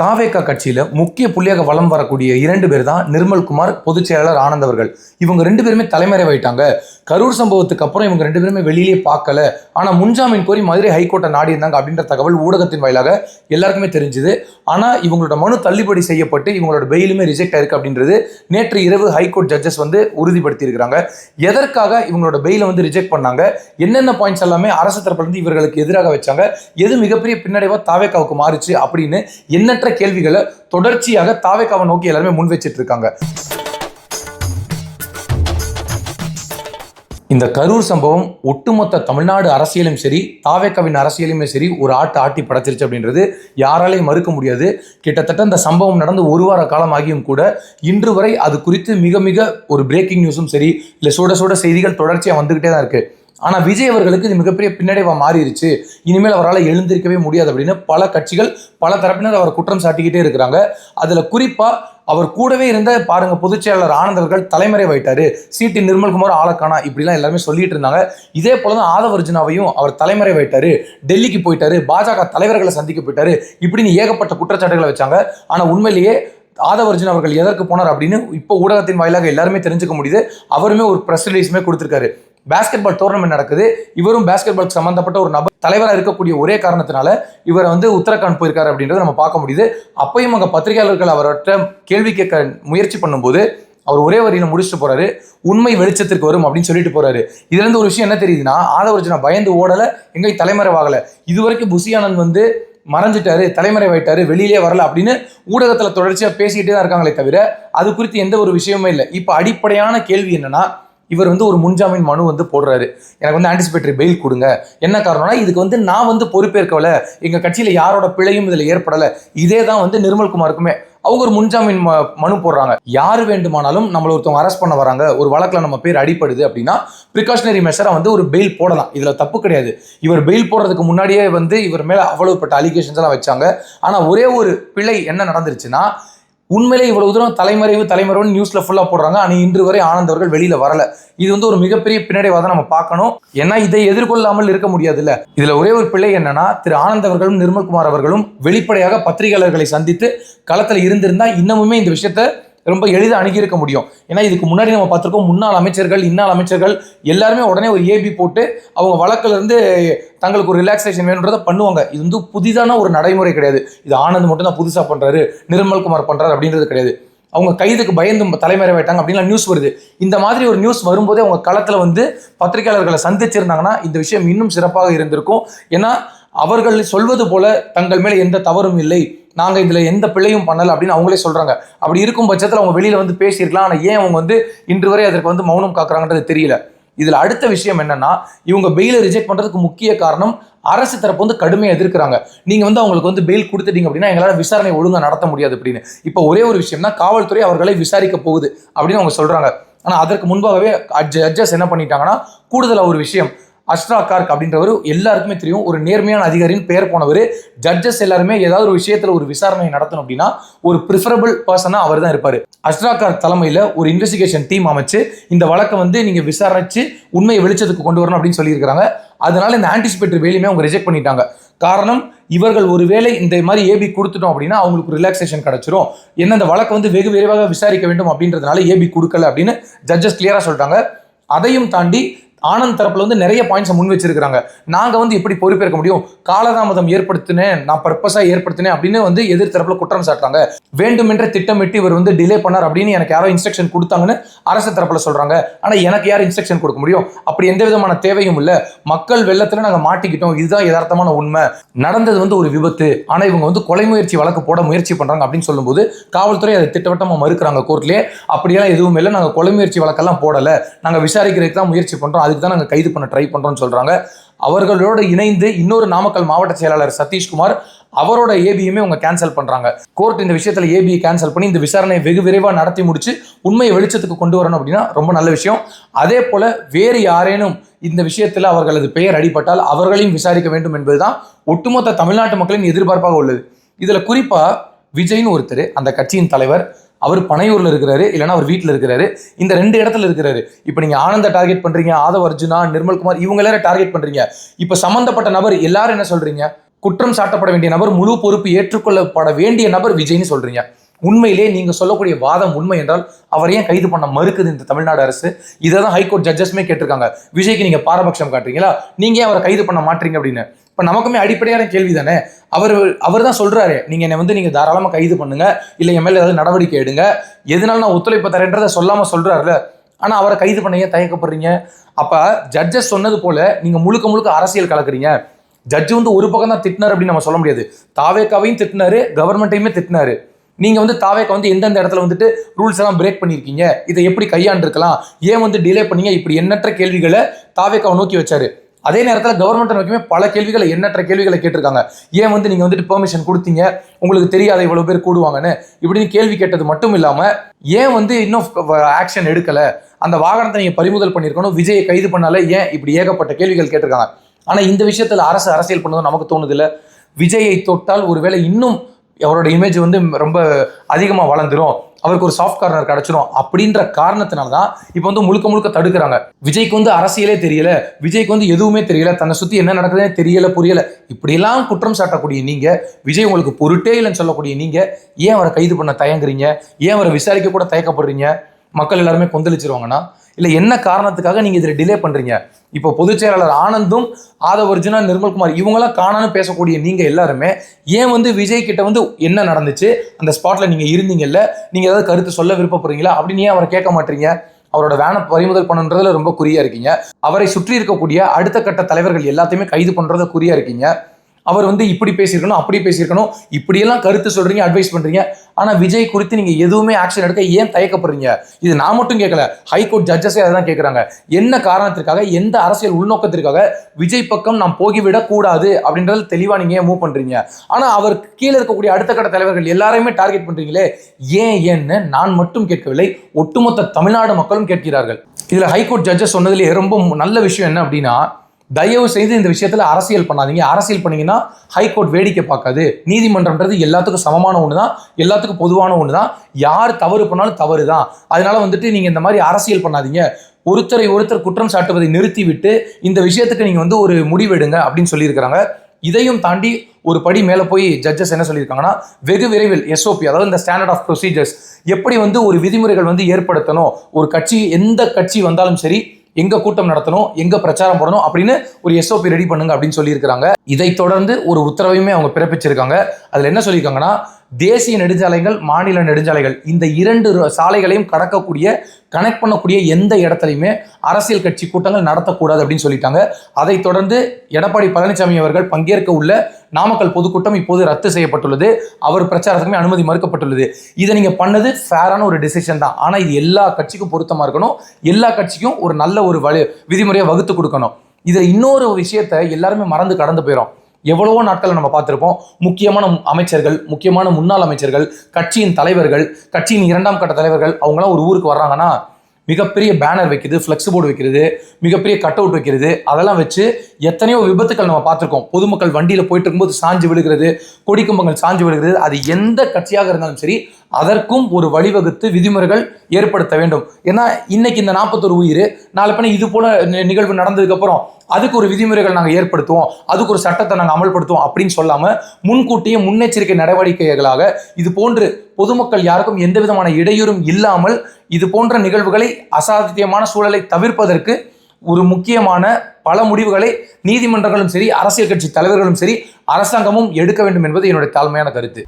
தாவேகா கட்சியில் முக்கிய புள்ளியாக வலம் வரக்கூடிய இரண்டு பேர் தான் நிர்மல்குமார் பொதுச் செயலாளர் ஆனந்த் அவர்கள். இவங்க ரெண்டு பேருமே தலைமறைவாயிட்டாங்க. கரூர் சம்பவத்துக்கு அப்புறம் இவங்க ரெண்டு பேருமே வெளியிலே பார்க்கல. ஆனால் முன்ஜாமீன் கோரி மதுரை ஹைகோர்ட்டை நாடி இருந்தாங்க அப்படின்ற தகவல் ஊடகத்தின் வாயிலாக எல்லாருக்குமே தெரிஞ்சுது. ஆனால் இவங்களோட மனு தள்ளுபடி செய்யப்பட்டு இவங்களோட பெயிலுமே ரிஜெக்ட் ஆயிருக்கு அப்படின்றது நேற்று இரவு ஹைகோர்ட் ஜட்ஜஸ் வந்து உறுதிப்படுத்தியிருக்கிறாங்க. எதற்காக இவங்களோட பெயிலை வந்து ரிஜெக்ட் பண்ணாங்க? என்னென்ன பாயிண்ட்ஸ் எல்லாமே அரசு தரப்புலேருந்து இவர்களுக்கு எதிராக வச்சாங்க? எது மிகப்பெரிய பின்னடைவாக தாவேக்காவுக்கு மாறுச்சு அப்படின்னு எண்ணற்ற கேள்விகளை தொடர்ச்சியாக தாவேக்காவை நோக்கி எல்லாருமே முன் வச்சிட்டு இருக்காங்க. இந்த கரூர் சம்பவம் ஒட்டுமொத்த தமிழ்நாடு அரசியலும் சரி தாவேக்கவின் அரசியலுமே சரி ஒரு ஆட்டு ஆட்டி படைச்சிருச்சு அப்படின்றது யாராலையும் மறுக்க முடியாது. கிட்டத்தட்ட இந்த சம்பவம் நடந்து ஒரு வார காலம் ஆகியும் கூட இன்று வரை அது குறித்து மிக மிக ஒரு பிரேக்கிங் நியூஸும் சரி இல்லை சுட சுட செய்திகள் தொடர்ச்சியாக வந்துகிட்டே தான் இருக்கு. ஆனால் விஜய் அவர்களுக்கு இது மிகப்பெரிய பின்னடைவாக மாறிடுச்சு இனிமேல் அவரால் எழுந்திருக்கவே முடியாது அப்படின்னு பல கட்சிகள் பல தரப்பினர் அவர் குற்றம் சாட்டிக்கிட்டே இருக்கிறாங்க. அதில் குறிப்பாக அவர் கூடவே இருந்த பாருங்க பொதுச் செயலாளர் ஆனந்த் அவர்கள் தலைமறைவாயிட்டாரு சிடி நிர்மல்குமார் ஆளக்கானா இப்படிலாம் எல்லாருமே சொல்லிட்டு இருந்தாங்க. இதே போல தான் ஆதவர்ஜுனாவையும் அவர் தலைமறைவாயிட்டாரு டெல்லிக்கு போயிட்டாரு. பாஜக தலைவர்களை சந்திக்க போயிட்டாரு. இப்படின்னு ஏகப்பட்ட குற்றச்சாட்டுகளை வச்சாங்க. ஆனால் உண்மையிலேயே ஆதவர்ஜுன் அவர்கள் எதற்கு போனார் அப்படின்னு இப்போ ஊடகத்தின் வாயிலாக எல்லாருமே தெரிஞ்சுக்க முடியுது. அவருமே ஒரு ப்ரெஸ் ரிலீஸுமே கொடுத்துருக்காரு. பேஸ்கெட் பால் டோர்னமெண்ட் நடக்குது. இவரும் பேஸ்கெட் பால் சம்மந்தப்பட்ட ஒரு நபர் தலைவராக இருக்கக்கூடிய ஒரே காரணத்தினால இவரை வந்து உத்தரகாண்ட் போயிருக்காரு அப்படின்றத நம்ம பார்க்க முடியுது. அப்பயும் அங்கே பத்திரிகையாளர்கள் அவர்கிட்ட கேள்வி கேட்க முயற்சி பண்ணும்போது அவர் ஒரே வரியில் முடிச்சுட்டு போறாரு. உண்மை வெளிச்சத்திற்கு வரும் அப்படின்னு சொல்லிட்டு போறாரு. இதுல இருந்து ஒரு விஷயம் என்ன தெரியுதுன்னா ஆதவர்ஜனா பயந்து ஓடல எங்கேயும் தலைமறைவாகல இதுவரைக்கும் புசியானந்த் வந்து மறைஞ்சிட்டாரு தலைமறைவாயிட்டாரு வெளியிலே வரல அப்படின்னு ஊடகத்துல தொடர்ச்சியா பேசிக்கிட்டே தான் இருக்காங்களே தவிர அது குறித்து எந்த ஒரு விஷயமே இல்லை. இப்போ அடிப்படையான கேள்வி என்னன்னா இவர் வந்து ஒரு முன்ஜாமீன் மனு வந்து போடுறாரு. எனக்கு வந்து ஆன்டிசிபேட்டரி பெயில் கொடுங்க. என்ன காரணம்னா இதுக்கு வந்து நான் வந்து பொறுப்பேற்கல எங்கள் கட்சியில் யாரோட பிழையும் இதில் ஏற்படலை. இதே தான் வந்து நிர்மல்குமாருக்குமே அவங்க ஒரு முன்ஜாமீன் ம- மனு போடுறாங்க. யார் வேண்டுமானாலும் நம்மளை ஒருத்தவங்க அரெஸ்ட் பண்ண வராங்க. ஒரு வழக்கில் நம்ம பேர் அடிப்படுது அப்படின்னா ப்ரிகாஷனரி மெஷராக வந்து ஒரு பெயில் போடலாம். இதில் தப்பு கிடையாது. இவர் பெயில் போடுறதுக்கு முன்னாடியே வந்து இவர் மேலே அவ்வளவுப்பட்ட அலிகேஷன்ஸ் எல்லாம் வச்சாங்க. ஆனால் ஒரே ஒரு பிழை என்ன நடந்துருச்சுன்னா உண்மையிலே இவ்வளவு தூரம் தலைமறைவு தலைமறைவு நியூஸ்ல ஃபுல்லா போடுறாங்க. ஆனால் இன்று வரை ஆனந்த் அவர்கள் வெளியில வரல. இது வந்து ஒரு மிகப்பெரிய பின்னடைவாக தான் நம்ம பார்க்கணும். ஏன்னா இதை எதிர்கொள்ளாமல் இருக்க முடியாதுல்ல. இதுல ஒரே ஒரு பிள்ளை என்னன்னா திரு ஆனந்த் அவர்களும் நிர்மல்குமார் அவர்களும் வெளிப்படையாக பத்திரிகையாளர்களை சந்தித்து களத்துல இருந்திருந்தா இன்னமுமே இந்த விஷயத்த ரொம்ப எளிதாக அணுகியிருக்க முடியும். ஏன்னா இதுக்கு முன்னாடி நம்ம பார்த்துருக்கோம் முன்னாள் அமைச்சர்கள் இன்னால் அமைச்சர்கள் எல்லாருமே உடனே ஒரு ஏபி போட்டு அவங்க வழக்கிலிருந்து தங்களுக்கு ஒரு ரிலாக்ஸேஷன் வேணுன்றதை பண்ணுவாங்க. இது வந்து புதிதான ஒரு நடைமுறை கிடையாது. இது ஆனந்த் மட்டும் தான் புதுசாக பண்ணுறாரு நிர்மல்குமார் பண்ணுறாரு அப்படின்றது கிடையாது. அவங்க கைதுக்கு பயந்து தலைமறைவாயிட்டாங்க அப்படின்லாம் நியூஸ் வருது. இந்த மாதிரி ஒரு நியூஸ் வரும்போதே அவங்க களத்தில் வந்து பத்திரிகையாளர்களை சந்திச்சிருந்தாங்கன்னா இந்த விஷயம் இன்னும் சிறப்பாக இருந்திருக்கும். ஏன்னா அவர்கள் சொல்வது போல தங்கள் மேலே எந்த தவறும் இல்லை. நாங்கள் இதில் எந்த பிள்ளையும் பண்ணலை அப்படின்னு அவங்களே சொல்கிறாங்க அப்படி இருக்கும் பட்சத்தில் அவங்க வெளியில் வந்து பேசியிருக்கலாம். ஆனால் ஏன் அவங்க வந்து இன்று வரை அதற்கு வந்து மௌனம் காக்குறாங்கன்றது தெரியல. இதில் அடுத்த விஷயம் என்னன்னா இவங்க பெயிலை ரிஜெக்ட் பண்ணுறதுக்கு முக்கிய காரணம் அரசு தரப்பு வந்து கடுமையாக எதிர்க்கிறாங்க. நீங்கள் வந்து அவங்களுக்கு வந்து பெயில் கொடுத்துட்டீங்க அப்படின்னா எங்களால் விசாரணை ஒழுங்காக நடத்த முடியாது அப்படின்னு. இப்போ ஒரே ஒரு விஷயம்னா காவல்துறை அவர்களை விசாரிக்க போகுது அப்படின்னு அவங்க சொல்கிறாங்க ஆனால் அதற்கு முன்பாகவே ஜட்ஜஸ் என்ன பண்ணிட்டாங்கன்னா கூடுதலாக ஒரு விஷயம். அஷ்ரா கார்க் அப்படின்றவர் எல்லாருக்குமே தெரியும். ஒரு நேர்மையான அதிகாரின் பெயர் போனவர். ஜட்ஜஸ் எல்லாருமே ஏதாவது ஒரு விஷயத்தில் ஒரு விசாரணை நடத்தணும் அப்படின்னா ஒரு ப்ரிஃபரபிள் பர்சனாக அவர் தான் இருப்பார். அஷ்ரா கார்க் தலைமையில் ஒரு இன்வெஸ்டிகேஷன் டீம் அமைச்சு இந்த வழக்கை வந்து நீங்கள் விசாரிச்சு உண்மையை வெளிச்சத்துக்கு கொண்டு வரணும் அப்படின்னு சொல்லியிருக்கிறாங்க. அதனால இந்த ஆன்டிசிபேட்டரி வேலையுமே அவங்க ரிஜெக்ட் பண்ணிட்டாங்க. காரணம் இவர்கள் ஒருவேளை இந்த மாதிரி ஏபி கொடுத்துட்டோம் அப்படின்னா அவங்களுக்கு ரிலாக்ஸேஷன் கிடைச்சிரும். என்ன இந்த வழக்கை வந்து வெகு விரைவாக விசாரிக்க வேண்டும் அப்படின்றதுனால ஏபி கொடுக்கல அப்படின்னு ஜட்ஜஸ் கிளியராக சொல்கிறாங்க அதையும் தாண்டி ஆனந்த் தரப்புல வந்து நிறைய பாயிண்ட்ஸை முன் வச்சிருக்கிறாங்க. நாங்கள் வந்து எப்படி பொறுப்பேற்க முடியும்? காலதாமதம் ஏற்படுத்தினேன் நான் பர்பஸாக ஏற்படுத்தினேன் அப்படின்னு வந்து எதிர் தரப்புல குற்றம் சாட்டுறாங்க. வேண்டுமென்றே திட்டமிட்டு இவர் வந்து டிலே பண்ணார் அப்படின்னு எனக்கு யாரோ இன்ஸ்ட்ரக்ஷன் கொடுத்தாங்கன்னு அரசு தரப்புல சொல்றாங்க. ஆனால் எனக்கு யார் இன்ஸ்ட்ரக்ஷன் கொடுக்க முடியும்? அப்படி எந்த விதமான தேவையும் இல்லை. மக்கள் வெள்ளத்தில் நாங்கள் மாட்டிக்கிட்டோம். இதுதான் யதார்த்தமான உண்மை. நடந்தது வந்து ஒரு விபத்து. ஆனால் இவங்க வந்து கொலை முயற்சி வழக்கு போட முயற்சி பண்ணுறாங்க அப்படின்னு சொல்லும்போது காவல்துறை அதை திட்டவட்டமாக மறுக்கிறாங்க கோர்ட்லேயே. அப்படியெல்லாம் எதுவும் இல்லை. நாங்கள் கொலை முயற்சி வழக்கெல்லாம் போடலை. நாங்கள் விசாரிக்கிறதுக்கு தான் முயற்சி பண்றோம். அதுக்கு தான் நாங்கள் கைது பண்ண ட்ரை பண்றோம்னு சொல்றாங்க. அவர்களோடு இணைந்து இன்னொரு நாமக்கல் மாவட்ட செயலாளர் சதீஷ்குமார் அவரோட ஏபியுமே அவங்க கேன்சல் பண்றாங்க. கோர்ட் இந்த விஷயத்தில் ஏபியை கேன்சல் பண்ணி இந்த விசாரணையை வெகு விரைவாக நடத்தி முடிச்சு உண்மையை வெளிச்சத்துக்கு கொண்டு வரணும் அப்படின்னா ரொம்ப நல்ல விஷயம். அதே போல வேறு யாரேனும் இந்த விஷயத்தில் அவர்களது பெயர் அடிபட்டால் அவர்களையும் விசாரிக்க வேண்டும் என்பதுதான் ஒட்டுமொத்த தமிழ்நாட்டு மக்களின் எதிர்பார்ப்பாக உள்ளது. இதுல குறிப்பாக விஜய்னு ஒருத்தர் அந்த கட்சியின் தலைவர் அவர் பனையூரில் இருக்கிறாரு இல்லைன்னா அவர் வீட்டில் இருக்கிறாரு. இந்த ரெண்டு இடத்துல இருக்கிறாரு. இப்போ நீங்கள் ஆனந்த டார்கெட் பண்ணுறீங்க ஆதவ அர்ஜுனா நிர்மல்குமார் இவங்க எல்லாரும் டார்கெட் பண்ணுறீங்க இப்போ சம்மந்தப்பட்ட நபர் எல்லாரும் என்ன சொல்கிறீங்க குற்றம் சாட்டப்பட வேண்டிய நபர் முழு பொறுப்பு ஏற்றுக்கொள்ளப்பட வேண்டிய நபர் விஜய்னு சொல்கிறீங்க உண்மையிலே நீங்கள் சொல்லக்கூடிய வாதம் உண்மை என்றால் அவர் ஏன் கைது பண்ண மறுக்குது இந்த தமிழ்நாடு அரசு? இதை தான் ஹைகோர்ட் ஜட்ஜஸ்மே கேட்டிருக்காங்க. விஜய்க்கு நீங்கள் பாரபட்சம் காட்டுறீங்களா? நீங்கள் ஏன் அவரை கைது பண்ண மாட்டீங்க அப்படின்னு? இப்ப நமக்குமே அடிப்படையான கேள்வி தானே அவர் அவர் தான் சொல்றாரு நீங்க என்னை வந்து நீங்க தாராளமா கைது பண்ணுங்க இல்ல என் மேல ஏதாவது நடவடிக்கை எடுங்க. எதனால நான் ஒத்துழைப்பு தரேன்றதை சொல்லாம சொல்றாருல. ஆனா அவரை கைது பண்ண ஏன் தயக்கப்படுறீங்க அப்ப ஜட்ஜஸ் சொன்னது போல நீங்க முழுக்க முழுக்க அரசியல் கலக்குறீங்க. ஜட்ஜ் வந்து ஒரு பக்கம் தான் திட்டினார் அப்படின்னு நம்ம சொல்ல முடியாது. தாவேக்காவையும் திட்டினாரு கவர்மெண்ட்டையுமே திட்டினாரு. நீங்க வந்து தாவேக்கா வந்து எந்தெந்த இடத்துல வந்துட்டு ரூல்ஸ் எல்லாம் பிரேக் பண்ணியிருக்கீங்க? இதை எப்படி கையாண்டிருக்கலாம்? ஏன் வந்து டிலே பண்ணீங்க? இப்படி எண்ணற்ற கேள்விகளை தாவேக்காவை நோக்கி வச்சாரு. அதே நேரத்தில் கவர்மெண்ட் நோக்கியுமே பல கேள்விகளை எண்ணற்ற கேள்விகளை கேட்டிருக்காங்க. ஏன் வந்து நீங்கள் வந்துட்டு பெர்மிஷன் கொடுத்தீங்க? உங்களுக்கு தெரியாத இவ்வளோ பேர் கூடுவாங்கன்னு. இப்படின்னு கேள்வி கேட்டது மட்டும் இல்லாமல் ஏன் வந்து இன்னும் ஆக்ஷன் எடுக்கலை? அந்த வாகனத்தை நீங்கள் பறிமுதல் பண்ணியிருக்கணும் விஜயை கைது பண்ணால ஏன் இப்படி ஏகப்பட்ட கேள்விகள் கேட்டிருக்காங்க? ஆனால் இந்த விஷயத்தில் அரசு அரசியல் பண்ணதும் நமக்கு தோணுது விஜயை தொட்டால் ஒருவேளை இன்னும் அவரோட இமேஜ் வந்து ரொம்ப அதிகமாக வளர்ந்துரும். அவருக்கு ஒரு சாஃப்ட் கார்னர் கிடச்சிரும். அப்படின்ற காரணத்தினால தான் இப்போ வந்து முழுக்க முழுக்க தடுக்கிறாங்க. விஜய்க்கு வந்து அரசியலே தெரியல. விஜய்க்கு வந்து எதுவுமே தெரியல. தன்னை சுற்றி என்ன நடக்குதுன்னே தெரியல புரியல. இப்படியெல்லாம் குற்றம் சாட்டக்கூடிய நீங்கள் விஜய் உங்களுக்கு பொருட்டே இல்லைன்னு சொல்லக்கூடிய நீங்கள் ஏன் அவரை கைது பண்ண தயங்குறீங்க? ஏன் அவரை விசாரிக்க கூட தயக்கப்படுறீங்க? மக்கள் எல்லாருமே கொந்தளிச்சிருவாங்கன்னா இல்லை என்ன காரணத்துக்காக நீங்கள் இதில் டிலே பண்ணுறீங்க இப்போ பொதுச் செயலாளர் ஆனந்தும் ஆதவர்ஜுனா நிர்மல்குமார் இவங்களாம் காணான்னு பேசக்கூடிய நீங்கள் எல்லாருமே ஏன் வந்து விஜய் கிட்ட வந்து என்ன நடந்துச்சு? அந்த ஸ்பாட்டில் நீங்கள் இருந்தீங்கல்ல நீங்கள் ஏதாவது கருத்து சொல்ல விருப்பப்படுறீங்களா? அப்படின்னு ஏன் அவரை கேட்க மாட்டீங்க? அவரோட வேனை பறிமுதல் பண்ணுன்றதுல ரொம்ப குறியா இருக்கீங்க. அவரை சுற்றி இருக்கக்கூடிய அடுத்த கட்ட தலைவர்கள் எல்லாத்தையுமே கைது பண்ணுறத குறியா இருக்கீங்க. அவர் வந்து இப்படி பேசியிருக்கணும் அப்படி பேசியிருக்கணும். இப்படியெல்லாம் கருத்து சொல்றீங்க அட்வைஸ் பண்றீங்க. ஆனா விஜய் குறித்து நீங்க எதுவுமே ஆக்ஷன் எடுக்க ஏன் தயக்கப்படுறீங்க? இது நான் மட்டும் கேட்கல. ஹைகோர்ட் ஜட்ஜஸே அதான் கேட்கறாங்க. என்ன காரணத்திற்காக எந்த அரசியல் உள்நோக்கத்திற்காக விஜய் பக்கம் நாம் போகிவிடக் கூடாது அப்படின்றது தெளிவா நீங்க ஏன் மூவ் பண்றீங்க? ஆனா அவர் கீழே இருக்கக்கூடிய அடுத்த கட்ட தலைவர்கள் எல்லாரையுமே டார்கெட் பண்றீங்களே? ஏன் ஏன்னு நான் மட்டும் கேட்கவில்லை. ஒட்டுமொத்த தமிழ்நாடு மக்களும் கேட்கிறார்கள். இதுல ஹைகோர்ட் ஜட்ஜஸ் சொன்னதுலேயே ரொம்ப நல்ல விஷயம் என்ன அப்படின்னா தயவு செய்து இந்த விஷயத்தில் அரசியல் பண்ணாதீங்க. அரசியல் பண்ணீங்கன்னா ஹைகோர்ட் வேடிக்கை பார்க்காது. நீதிமன்றம்ன்றது எல்லாத்துக்கும் சமமான ஒன்று தான் எல்லாத்துக்கும் பொதுவான ஒன்று தான் யார் தவறு பண்ணாலும் தவறு தான் அதனால வந்துட்டு நீங்கள் இந்த மாதிரி அரசியல் பண்ணாதீங்க. ஒருத்தரை ஒருத்தர் குற்றம் சாட்டுவதை நிறுத்திவிட்டு இந்த விஷயத்துக்கு நீங்கள் வந்து ஒரு முடிவெடுங்க அப்படின்னு சொல்லியிருக்கிறாங்க. இதையும் தாண்டி ஒரு படி மேலே போய் ஜட்ஜஸ் என்ன சொல்லியிருக்காங்கன்னா வெகு விரைவில் எஸ்ஓபி அதாவது இந்த ஸ்டாண்டர்ட் ஆஃப் ப்ரொசீஜர்ஸ் எப்படி வந்து ஒரு விதிமுறைகள் வந்து ஏற்படுத்தணும்? ஒரு கட்சி எந்த கட்சி வந்தாலும் சரி எங்க கூட்டம் நடத்தணும் எங்க பிரச்சாரம் பண்ணணும் அப்படின்னு ஒரு எஸ்ஓபி ரெடி பண்ணுங்க அப்படின்னு சொல்லியிருக்கிறாங்க. இதை தொடர்ந்து ஒரு உத்தரவையுமே அவங்க பிறப்பிச்சிருக்காங்க. அதுல என்ன சொல்லியிருக்காங்கன்னா தேசிய நெடுஞ்சாலைகள் மாநில நெடுஞ்சாலைகள். இந்த இரண்டு சாலைகளையும் கடக்கக்கூடிய கனெக்ட் பண்ணக்கூடிய எந்த இடத்துலையுமே அரசியல் கட்சி கூட்டங்கள் நடத்தக்கூடாது அப்படின்னு சொல்லிட்டாங்க. அதைத் தொடர்ந்து எடப்பாடி பழனிசாமி அவர்கள் பங்கேற்க உள்ள நாமக்கல் பொதுக்கூட்டம் இப்போது ரத்து செய்யப்பட்டுள்ளது. அவர் பிரச்சாரத்துக்குமே அனுமதி மறுக்கப்பட்டுள்ளது. இதை நீங்கள் பண்ணது ஃபேரான ஒரு டிசிஷன் தான். ஆனால் இது எல்லா கட்சிக்கும் பொருத்தமாக இருக்கணும். எல்லா கட்சிக்கும் ஒரு நல்ல ஒரு வழி விதிமுறையை வகுத்து கொடுக்கணும். இதில் இன்னொரு விஷயத்தை எல்லாருமே மறந்து கடந்து போயிடும் எவ்வளவோ நாட்களை நம்ம பார்த்துருப்போம். முக்கியமான அமைச்சர்கள் முக்கியமான முன்னாள் அமைச்சர்கள் கட்சியின் தலைவர்கள் கட்சியின் இரண்டாம் கட்ட தலைவர்கள் அவங்களாம் ஒரு ஊருக்கு வர்றாங்கன்னா மிகப்பெரிய பேனர் வைக்கிறது ஃப்ளெக்ஸ் போர்டு வைக்கிறது மிகப்பெரிய கட் அவுட் வைக்கிறது அதெல்லாம் வச்சு எத்தனையோ விபத்துக்கள் நம்ம பார்த்துருக்கோம். பொதுமக்கள் வண்டியில் போயிட்டு இருக்கும்போது சாஞ்சு விழுகிறது கொடிக்கம்பங்கள் சாஞ்சு விழுகிறது. அது எந்த கட்சியாக இருந்தாலும் சரி அதற்கும் ஒரு வழிவகுத்து விதிமுறைகள் ஏற்படுத்த வேண்டும். ஏன்னா இன்னைக்கு இந்த நாற்பத்தொரு உயிர் நாளை பின்ன இது போல நிகழ்வு நடந்ததுக்கப்புறம் அதுக்கு ஒரு விதிமுறைகள் நாங்கள் ஏற்படுத்துவோம். அதுக்கு ஒரு சட்டத்தை நாங்கள் அமல்படுத்துவோம் அப்படின்னு சொல்லாமல் முன்கூட்டியே முன்னெச்சரிக்கை நடவடிக்கைகளாக இது போன்று பொதுமக்கள் யாருக்கும் எந்த விதமான இடையூறும் இல்லாமல் இது போன்ற நிகழ்வுகளை அசாத்தியமான சூழலை தவிர்ப்பதற்கு ஒரு முக்கியமான பல முடிவுகளை நீதிமன்றங்களும் சரி அரசியல் கட்சி தலைவர்களும் சரி அரசாங்கமும் எடுக்க வேண்டும் என்பது என்னுடைய தாழ்மையான கருத்து.